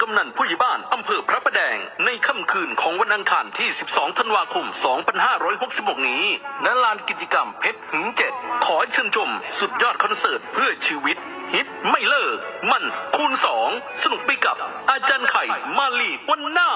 กำนันผู้ใหญ่บ้านอำเภอพระประแดง ในค่ำคืนของวันอังคารที่ 12 ธันวาคม 2566 นี้ณลานกิจกรรมเพชรหึงเจ็ดขอเชิญชมสุดยอดคอนเสิร์ตเพื่อชีวิต ฮิตไม่เลิก มันคูณสองสนุกไปกับอาจารย์ไข่มาลีวันหน้า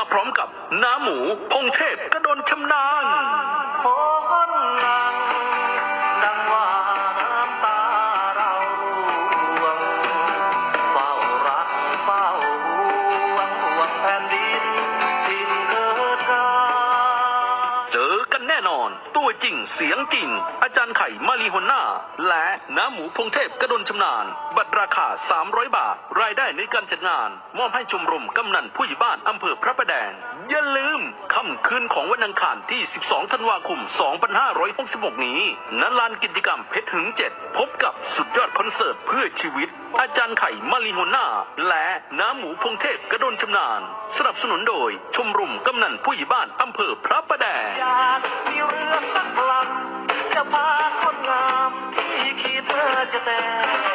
มาพร้อมกับน้าหมู พงเทพกระโดนชำนา เจอกันแน่นอน ตัวจริงเสียงจริง อาจารย์ไข่มารีฮนนาและน้ำหมูพงเทพกระดนชำนาญ บัตรราคา 300 บาท รายได้ในการจัดงาน มอบให้ชมรมกำนันผู้ใหญ่บ้านอำเภอพระประแดง อย่าลืมค่ำคืนของวันอังคารที่ 12 ธันวาคม 2566 นี้ณลานกิจกรรมเพชรหึงเจ็ดพบกับสุดยอดคอนเสิร์ตเพื่อชีวิต อาจารย์ไข่มารีฮนนาและน้ำหมูพงเทพกระดนชำนาญ สนับสนุนโดยชมรมกำนันผู้ใหญ่บ้านอำเภอพระประ จะพาคนงามที่คิดเธอจะแต่